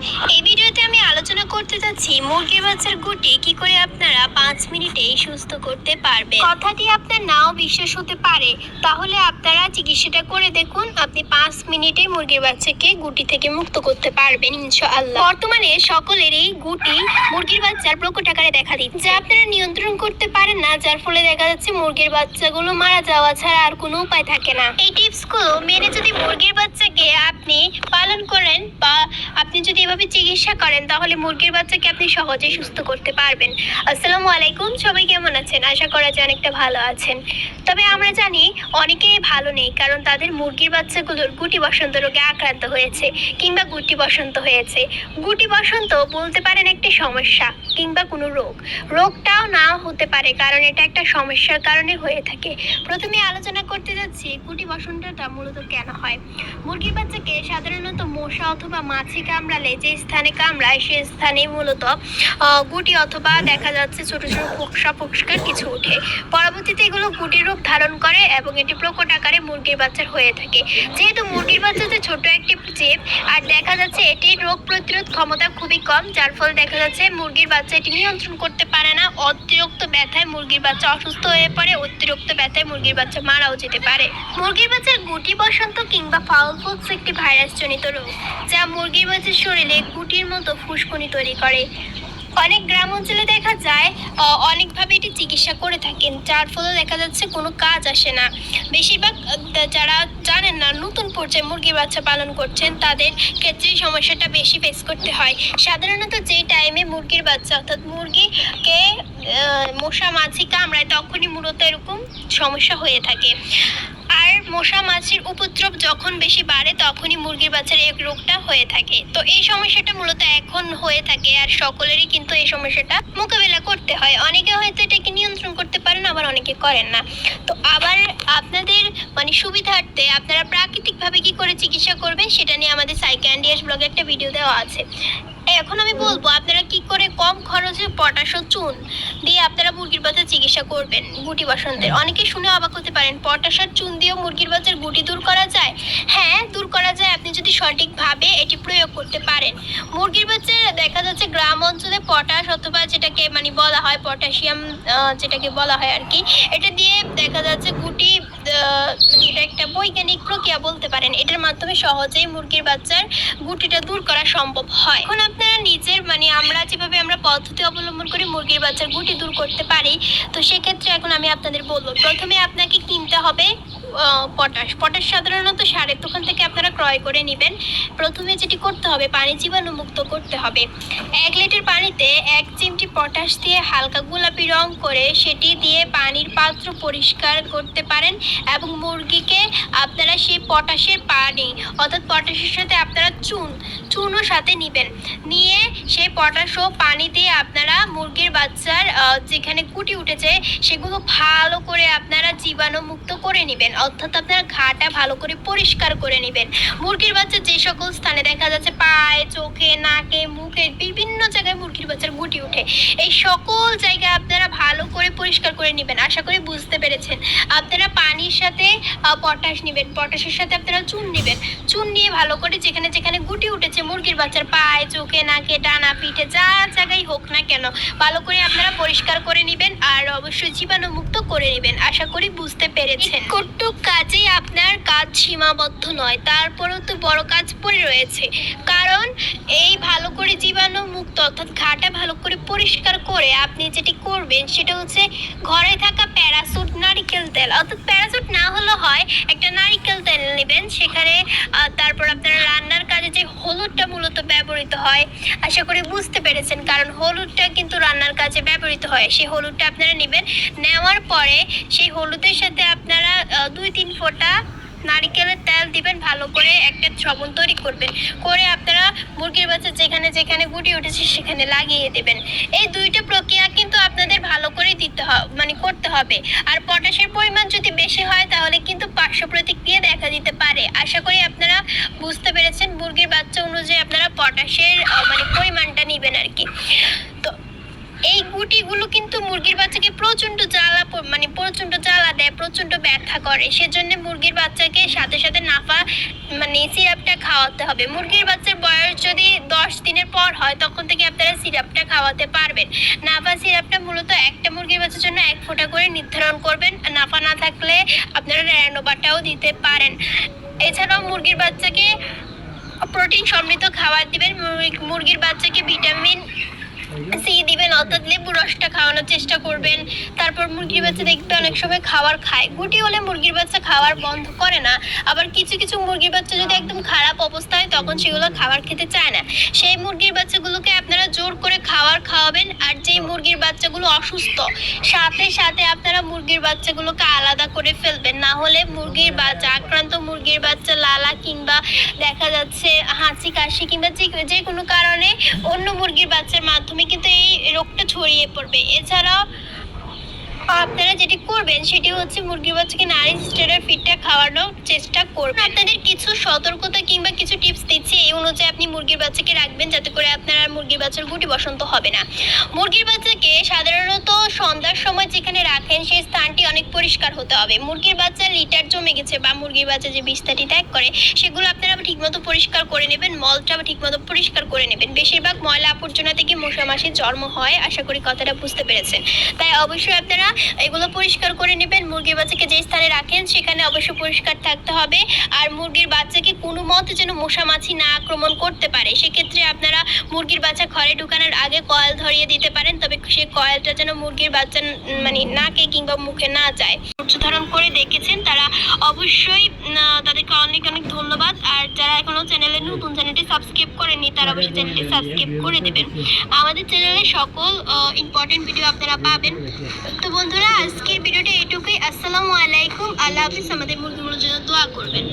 এই ভিডিওতে আমি আলোচনা করতে যাচ্ছি মুরগির বাচ্চার গুটি কি করে আপনারা পাঁচ মিনিটেই সুস্থ করতে পারবেন? কথাটি আপনার নাও বিশ্বাস হতে পারে। তাহলে আপনারা চিকিৎসাটা করে দেখুন আপনি পাঁচ মিনিটে মুরগির বাচ্চাকে গুটি থেকে মুক্ত করতে পারবেন ইনশাআল্লাহ। বর্তমানে সকলেরই গুটি মুরগির বাচ্চার প্রকট আকারে দেখা দিচ্ছে। যা আপনারা নিয়ন্ত্রণ করতে পারেন না যার ফলে দেখা যাচ্ছে মুরগির বাচ্চাগুলো মারা যাওয়া ছাড়া আর কোনো উপায় থাকে না। এই টিপসগুলো মেনে যদি মুরগির বাচ্চাকে আপনি পালন করেন বা আপনি যদি এভাবে চিকিৎসা করেন তাহলে মুরগির বাচ্চাকে আপনি সহজেই সুস্থ করতে পারবেন। আসসালামু আলাইকুম, সবাই কেমন আছেন? আশা করা যায় অনেকটা ভালো আছেন। তবে আমরা জানি অনেকেই ভালো নেই, কারণ তাদের মুরগির বাচ্চাগুলোর গুটি বসন্ত রোগে আক্রান্ত হয়েছে কিংবা গুটি বসন্ত হয়েছে। গুটি বসন্ত বলতে পারেন একটা সমস্যা কিংবা কোনো রোগ। রোগটাও না হতে পারে, কারণ এটা একটা সমস্যার কারণে হয়ে থাকে। প্রথমে আলোচনা করতে যাচ্ছি, গুটি বসন্তটা মূলত কেন হয়? মুরগির বাচ্চাকে সাধারণত মশা অথবা মাছি কামড়ালে যে স্থানে কামড়ায়, সে স্থানে মূলত। গুটি অথবা দেখা যাচ্ছে ছোট ছোট ফোকসা ফোকসকার কিছু ওঠে। পরবর্তীতে এগুলো গুটির রূপ ধারণ করে এবং এটি প্রকট আকারে মুরগির বাচ্চার হয়ে থাকে। যেহেতু মুরগির বাচ্চা যে ছোট একটি জীব, আর দেখা যাচ্ছে এটির রোগ প্রতিরোধ ক্ষমতা খুবই কম, যার ফলে দেখা যাচ্ছে মুরগির বাচ্চা এটি নিয়ন্ত্রণ করতে পারে না। অতিরিক্ত ব্যথায় মুরগির বাচ্চা অসুস্থ হয়ে পড়ে, অতিরিক্ত ব্যথায় মুরগির বাচ্চা মারাও যেতে পারে। মুরগির বাচ্চার গুটি বসন্ত কিংবা ফাউল পক্স একটি ভাইরাস জনিত রোগ, যা মুরগির বাচ্চার শরীরে গুটির মতো ফুসকুনি তৈরি করে। অনেক গ্রাম অঞ্চলে দেখা যায় অনেকভাবে এটি চিকিৎসা করে থাকেন। যার ফলে দেখা যাচ্ছে কোনো কাজ আসে না। বেশিরভাগ যারা জানেন না, নতুন পর্যায়ে মুরগির বাচ্চা পালন করছেন, তাদের ক্ষেত্রে সমস্যাটা বেশি ফেস করতে হয়। সাধারণত যে টাইমে মুরগির বাচ্চা, অর্থাৎ মুরগিকে মশা মাছি কামড়ায় তখনই মূলত এরকম সমস্যা হয়ে থাকে। আর মশা মাছির উপদ্রব যখন বেশি বাড়ে, তখনই মুরগির বাচ্চার এই রোগটা হয়ে থাকে। তো এই সমস্যাটা মূলত এখন হয়ে থাকে আর সকলেরই কিন্তু এই সমস্যাটা মোকাবেলা করতে হয়। অনেকে হয়তো এটাকে নিয়ন্ত্রণ করতে পারেন, আবার অনেকে করেন না। তো আবার আপনাদের মানে সুবিধার্থে আপনারা প্রাকৃতিকভাবে কি করে চিকিৎসা করবেন, সেটা নিয়ে আমাদের সাইক্যান্ডিয়াস ব্লগে একটা ভিডিও দেওয়া আছে। এখন আমি বলব, আপনারা কি করে কম খরচে পটাশ ও চুন দিয়ে আপনারা মুরগির বাচ্চার চিকিৎসা করবেন? গুটি বসন্তের। অনেকে শুনে অবাক হতে পারেন, পটাশ আর চুন দিয়েও মুরগির বাচ্চার গুটি দূর করা যায়? হ্যাঁ দূর করা যায়। আপনি যদি সঠিকভাবে এটি প্রয়োগ করতে পারেন। মুরগির বাচ্চা দেখা যাচ্ছে গ্রাম অঞ্চলে পটাশ অথবা যেটাকে মানে বলা হয় পটাশিয়াম যেটাকে বলা হয় আর কি, এটা দিয়ে দেখা যাচ্ছে গুটি এটা একটা বৈজ্ঞানিক প্রক্রিয়া বলতে পারেন। এটার মাধ্যমে সহজেই মুরগির বাচ্চার গুটিটা দূর করা সম্ভব হয়। এখন আপনারা নিজের মানে আমরা যেভাবে আমরা পদ্ধতি অবলম্বন করে মুরগির বাচ্চার গুটি দূর করতে পারি, তো সেক্ষেত্রে এখন আমি আপনাদের বলব, প্রথমে আপনাকে কিনতে হবে পটাশ। পটাশ সাধারণত সারের দোকান থেকে আপনারা ক্রয় করে নেবেন। প্রথমে যেটি করতে হবে, পানি জীবাণু মুক্ত করতে হবে। এক লিটার পানিতে এক চিমটি পটাশ দিয়ে হালকা গোলাপি রং করে সেটি দিয়ে পানির পাত্র পরিষ্কার করতে পারেন এবং মুরগিকে আপনারা সেই পটাশের পানি, অর্থাৎ পটাশের সাথে আপনারা চুন, চুনও সাথে নেবেন। নিয়ে সেই পটাশ ও পানি দিয়ে আপনারা মুরগির বাচ্চার যেখানে কুটি উঠেছে, সেগুলো ভালো করে আপনারা জীবাণু মুক্ত করে নেবেন। অর্থাৎ আপনারা ঘাটা ভালো করে পরিষ্কার করে নেবেন। মুরগির বাচ্চা যে সকল স্থানে দেখা যাচ্ছে, পায়ে, চোখে, নাকে, মুখে, বিভিন্ন জায়গায় মুরগির বাচ্চার গুটি উঠে এই সকল জায়গায় আপনারা ভালো করে পরিষ্কার করে নেবেন। আশা করি বুঝতে পেরেছেন। আপনারা পানির সাথে পটাশ নেবেন। পটাশের সাথে আপনারা চুন নেবেন। চুন নিয়ে ভালো করে যেখানে যেখানে গুটি উঠেছে, মুরগির বাচ্চার পায়ে, চোখে, নাকে, ডানা, পিঠে, যা জায়গায় হোক না কেন, ভালো করে আপনারা পরিষ্কার করে নেবেন আর অবশ্যই জীবাণুমুক্ত করে নেবেন। আশা করি বুঝতে পেরেছেন। কটুক কাজেই আপনার কাজ সীমাবদ্ধ নয়, তারপরেও তো বড় কাজ পড়ে রয়েছে। কারণ এই ভালো করে জীবাণু মুক্ত অর্থাৎ ঘাটা ভালো করে পরিষ্কার করে আপনি যেটি করবেন সেটা হচ্ছে ঘরে থাকা প্যারাসুট, নারিকেল তেল, অর্থাৎ প্যারাসুট হয়, একটা নারিকেল তেল নেবেন, সেখানে তারপর আপনারা রান্নার কাজে যে হলুদটা মূলত ব্যবহৃত হয়, আশা করি বুঝতে পেরেছেন, কারণ হলুদটা কিন্তু রান্নার কাজে ব্যবহৃত হয়। সেই হলুদটা আপনারা নেবেন, নেওয়ার পরে সেই হলুদের সাথে আপনারা দুই তিন ফোঁটা নারিকেলের তেল দিবেন, ভালো করে একটা সবন তৈরি করবেন, করে আপনারা মুরগির বাচ্চা যেখানে যেখানে গুটি উঠেছে সেখানে লাগিয়ে দেবেন। এই দুইটা প্রক্রিয়া কিন্তু আপনাদের ভালো করে দিতে হবে মানে করতে হবে। আর পটাশের পরিমাণ যদি বেশি হয়, তাহলে কিন্তু পার্শ্ব প্রতিক্রিয়া দেখা দিতে পারে। আশা করি আপনারা বুঝতে পেরেছেন, মুরগির বাচ্চা অনুযায়ী আপনারা পটাশের মানে পরিমাণটা নেবেন আর কি তো এই গুটিগুলো কিন্তু মুরগির বাচ্চাকে প্রচণ্ড জ্বালা প- মানে প্রচণ্ড প্রচণ্ড ব্যথা করে। সেজন্য মুরগির বাচ্চাকে সাথে সাথে নাফা মানে সিরাপটা খাওয়াতে হবে। মুরগির বাচ্চার বয়স যদি দশ দিনের পর হয়, তখন থেকে আপনারা সিরাপটা খাওয়াতে পারবেন। নাফা সিরাপটা মূলত একটা মুরগির বাচ্চার জন্য এক ফোঁটা করে নির্ধারণ করবেন। নাফা না থাকলে আপনারা র্যানোবাটাও দিতে পারেন। এছাড়াও মুরগির বাচ্চাকে প্রোটিন সমৃদ্ধ খাবার দিবেন। মুরগির বাচ্চাকে ভিটামিন সি দিবেন, অর্থাৎ লেবু রসটা খাওয়ানোর চেষ্টা করবেন। তারপর মুরগির বাচ্চা দেখবে অনেক সময় খাবার খায়। গুটি হলে মুরগির বাচ্চা খাবার বন্ধ করে না। আবার কিছু কিছু মুরগির বাচ্চা যদি একদম খারাপ অবস্থা হয়, তখন সেগুলো খাবার খেতে চায় না। সেই মুরগির বাচ্চাগুলোকে আপনারা জোর করে খাবার খাওয়াবেন, আর যেই মুরগির বাচ্চাগুলো অসুস্থ, সাথে সাথে আপনারা মুরগির বাচ্চাগুলোকে আলাদা করে ফেলবেন। না হলে মুরগির বাচ্চা আক্রান্ত মুরগির বাচ্চা, লালা কিংবা দেখা যাচ্ছে হাঁচি, কাশি কিংবা যে কোনো কারণে অন্য মুরগির বাচ্চার মাধ্যমে কিন্তু এই রোগটা ছড়িয়ে পড়বে। এছাড়াও আপনারা যেটি করবেন, সেটি হচ্ছে মুরগির বাচ্চাকে নারী ফিডটা খাওয়ানোর চেষ্টা করবেন। আপনাদের কিছু সতর্কতা কিংবা কিছু টিপস দিচ্ছি, এই অনুযায়ী আপনি মুরগির বাচ্চাকে রাখবেন, যাতে করে আপনার মুরগির বাচ্চার গুটি বসন্ত হবে না। মুরগির বাচ্চাকে সাধারণত সন্ধ্যার সময় যেখানে রাখেন, সেই স্থানটি অনেক পরিষ্কার হতে হবে। মুরগির বাচ্চা লিটার জমে গেছে বা মুরগির বাচ্চা যে বিস্তারটি ত্যাগ করে, সেগুলো আপনারা ঠিকমতো পরিষ্কার করে নেবেন, মলটা ঠিকমতো পরিষ্কার করে নেবেন। বেশিরভাগ ময়লা আবর্জনা থেকে মশা মাসির জন্ম হয়, আশা করি কথাটা বুঝতে পেরেছেন। তাই অবশ্যই আপনারা এগুলো পরিষ্কার করে নেবেন। মুরগির বাচ্চাকে যে স্থানে রাখেন সেখানে অবশ্যই পরিষ্কার থাকতে হবে। আর মুরগির বাচ্চাকে কোনো মতে যেন মশা মাছি না আক্রমণ করতে পারে। সেক্ষেত্রে আপনারা মুরগির বাচ্চা ঘরে ঢুকানোর আগে কয়েল ধরিয়ে দিতে পারেন তবে সেই কয়েলটা যেন মুরগির বাচ্চা মানে নাকে কিংবা মুখে না যায়। ধারণ করে দেখেছেন তারা। অবশ্যই তাদেরকে অনেক অনেক ধন্যবাদ। আর যারা এখনও চ্যানেলে নতুন চ্যানেলটি সাবস্ক্রাইব করেননি তারা অবশ্যই চ্যানেলটি সাবস্ক্রাইব করে দেবেন। আমাদের চ্যানেলে সকল ইম্পর্টেন্ট ভিডিও আপনারা পাবেন। তো বন্ধুরা আজকের ভিডিওটা এটুকুই। আসসালামু আলাইকুম। আল্লাহ হাফিজ। আমাদের মুরগিগুলোর জন্য দোয়া করবেন।